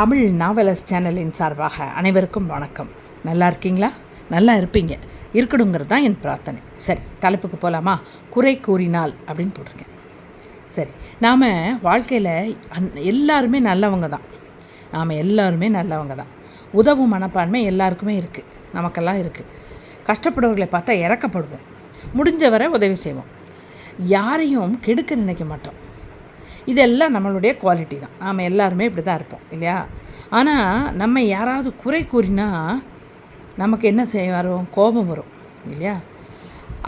தமிழ் நாவலஸ் சேனலின் சார்பாக அனைவருக்கும் வணக்கம். நல்லா இருக்கீங்களா? நல்லா இருப்பீங்க. இருக்கணுங்கிறது தான் என் பிரார்த்தனை. சரி தலைப்புக்கு போகலாமா குறை கூறினால் அப்படின்னு போட்டிருக்கேன். சரி நாம் வாழ்க்கையில் அன் எல்லாருமே நல்லவங்க தான். நாம் எல்லாருமே நல்லவங்க தான். உதவும் மனப்பான்மை எல்லாருக்குமே இருக்குது நமக்கெல்லாம் இருக்குது கஷ்டப்படுறவர்களை பார்த்தா இறக்கப்படுவோம். முடிஞ்ச வரை உதவி செய்வோம். யாரையும் கெடுக்க நினைக்க மாட்டோம். இதெல்லாம் நம்மளுடைய குவாலிட்டி தான். நாம் எல்லாருமே இப்படி தான் இருப்போம் இல்லையா? ஆனால் நம்ம யாராவது குறை கூறினா நமக்கு என்ன செய்ய வரும்? கோபம் வரும் இல்லையா?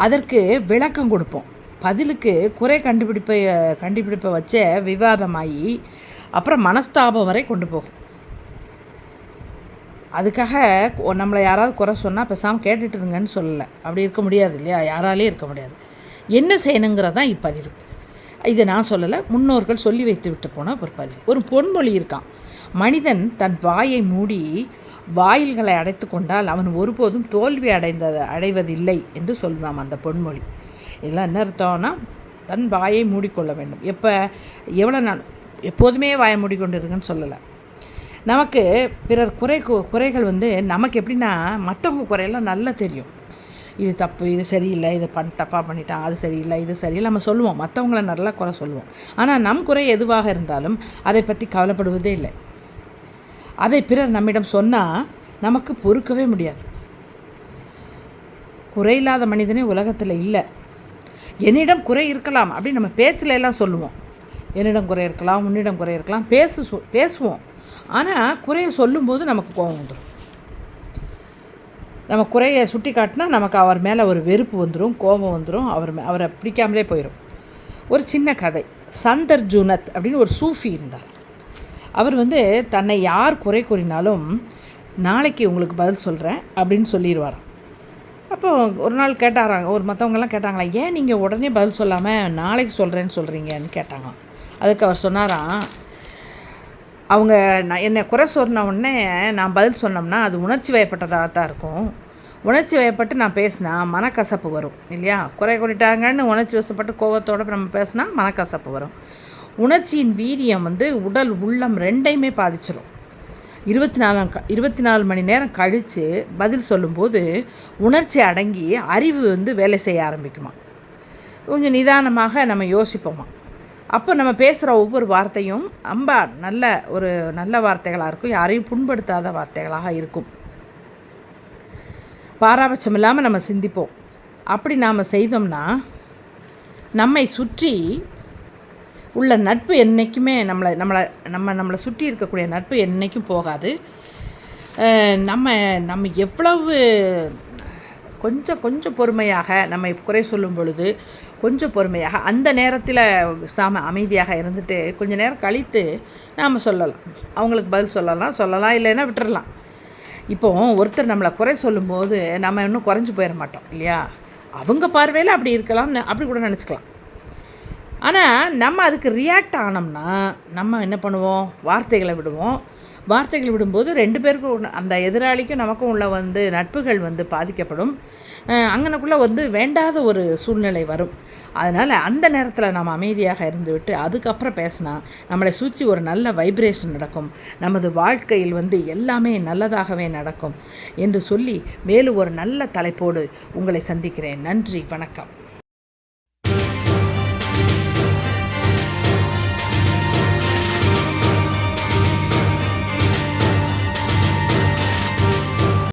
அதற்கு விளக்கம் கொடுப்போம். பதிலுக்கு குறை கண்டுபிடிப்பை கண்டுபிடிப்பை வச்ச விவாதமாகி அப்புறம் மனஸ்தாபம் வரை கொண்டு போகும். அதுக்காக நம்மளை யாராவது குறை சொன்னால் பேசாமல் கேட்டுட்டு இருங்கன்னு சொல்லலை. அப்படி இருக்க முடியாது இல்லையா? யாராலேயும் இருக்க முடியாது. என்ன செய்யணுங்கிறது தான் இப்பதிவு. இதை நான் சொல்லலை முன்னோர்கள் சொல்லி வைத்து விட்டு போன ஒரு பதிவு ஒரு பொன்மொழி இருக்கான் மனிதன் தன் வாயை மூடி வாயில்களை அடைத்து கொண்டால் அவன் ஒருபோதும் தோல்வி அடைந்த அடைவதில்லை என்று சொல்லுதாம் அந்த பொன்மொழி. இதெல்லாம் என்ன அர்த்தம்னா தன் வாயை மூடிக்கொள்ள வேண்டும். எப்போ எவ்வளோ நான் எப்போதுமே வாயை மூடிக்கொண்டு இருங்கன்னு சொல்லலை. நமக்கு பிறர் குறை குறைகள் வந்து நமக்கு எப்படின்னா மற்றவங்க குறையெல்லாம் நல்லா தெரியும். இது தப்பு இது சரியில்லை இது பண் தப்பாக பண்ணிட்டான் அது சரியில்லை இது சரியில்லை நம்ம சொல்லுவோம். மற்றவங்கள நல்லா குறை சொல்லுவோம். ஆனால் நம் குறை எதுவாக இருந்தாலும் அதை பற்றி கவலைப்படுவதே இல்லை. அதை பிறர் நம்மிடம் சொன்னால் நமக்கு பொறுக்கவே முடியாது. குறையில்லாத மனிதனே உலகத்தில் இல்லை. என்னிடம் குறை இருக்கலாம் அப்படின்னு நம்ம பேச்சில் எல்லாம் சொல்லுவோம். என்னிடம் குறை இருக்கலாம் உன்னிடம் குறை இருக்கலாம் பேசு பேசுவோம். ஆனால் குறையை சொல்லும்போது நமக்கு கோபம் வந்துடும் நம்ம குறையை சுட்டி காட்டினா நமக்கு அவர் மேலே ஒரு வெறுப்பு வந்துடும் கோபம் வந்துடும் அவர் மே- அவரை பிடிக்காமலே போயிடும் ஒரு சின்ன கதை. சந்தர் ஜூனத் அப்படின்னு ஒரு சூஃபி இருந்தார். அவர் வந்து தன்னை யார் குறை கூறினாலும் நாளைக்கு உங்களுக்கு பதில் சொல்கிறேன் அப்படின்னு சொல்லிடுவாராம் அப்போ ஒரு நாள் கேட்டாராங்க ஒரு மற்றவங்கெல்லாம் கேட்டாங்களா ஏன் நீங்கள் உடனே பதில் சொல்லாமல் நாளைக்கு சொல்கிறேன்னு சொல்கிறீங்கன்னு கேட்டாங்களாம். அதுக்கு அவர் சொன்னாராம் அவங்க நான் என்னை குறை சொன்ன உடனே நான் பதில் சொன்னோம்னா அது உணர்ச்சி வயப்பட்டதாக தான் இருக்கும். உணர்ச்சி வயப்பட்டு நான் பேசினா மனக்கசப்பு வரும் இல்லையா? குறை கூறிட்டாங்கன்னு உணர்ச்சி வசப்பட்டு கோவத்தோடு நம்ம பேசினா மனக்கசப்பு வரும். உணர்ச்சியின் வீரியம் வந்து உடல் உள்ளம் ரெண்டையுமே பாதிச்சிடும் இருபத்தி நாலு க- இருபத்தி நாலு மணி நேரம் கழித்து பதில் சொல்லும்போது உணர்ச்சி அடங்கி அறிவு வந்து வேலை செய்ய ஆரம்பிக்குமா? கொஞ்சம் நிதானமாக நம்ம யோசிப்போமா? அப்போ நம்ம பேசுகிற ஒவ்வொரு வார்த்தையும் ரொம்ப நல்ல ஒரு நல்ல வார்த்தைகளாக இருக்கும். யாரையும் புண்படுத்தாத வார்த்தைகளாக இருக்கும். பாராபட்சம் இல்லாமல் நம்ம சிந்திப்போம். அப்படி நாம் செய்தோம்னா நம்மை சுற்றி உள்ள நட்பு என்றைக்குமே நம்மளை நம்மளை நம்ம நம்மளை சுற்றி இருக்கக்கூடிய நட்பு என்றைக்கும் போகாது. நம்ம நம்ம எவ்வளவு கொஞ்சம் கொஞ்சம் பொறுமையாக நம்மை குறை சொல்லும் பொழுது கொஞ்சம் பொறுமையாக அந்த நேரத்தில் சாம அமைதியாக இருந்துட்டு கொஞ்சம் நேரம் கழித்து நாம் சொல்லலாம். அவங்களுக்கு பதில் சொல்லலாம் சொல்லலாம் இல்லைன்னா விட்டுறலாம். இப்போ ஒருத்தர் நம்மளை குறை சொல்லும்போது நம்ம இன்னும் குறைஞ்சு போயிட மாட்டோம் இல்லையா? அவங்க பார்வையில் அப்படி இருக்கலாம்னு அப்படி கூட நினச்சிக்கலாம். ஆனால் நம்ம அதுக்கு ரியாக்ட் ஆனோம்னா நம்ம என்ன பண்ணுவோம்? வார்த்தைகளை விடுவோம். வார்த்தைகள் விடும்போது ரெண்டு பேருக்கும் அந்த எதிராளிக்கும் நமக்கும் உள்ள வந்து நட்புகள் வந்து பாதிக்கப்படும். அங்கனக்குள்ளே வந்து வேண்டாத ஒரு சூழ்நிலை வரும். அதனால் அந்த நேரத்தில் நம்ம அமைதியாக இருந்துவிட்டு அதுக்கப்புறம் பேசினா நம்மளை சுற்றி ஒரு நல்ல வைப்ரேஷன் நடக்கும். நமது வாழ்க்கையில் வந்து எல்லாமே நல்லதாகவே நடக்கும். என்று சொல்லி மேலும் ஒரு நல்ல தலைப்போடு உங்களை சந்திக்கிறேன். நன்றி வணக்கம்.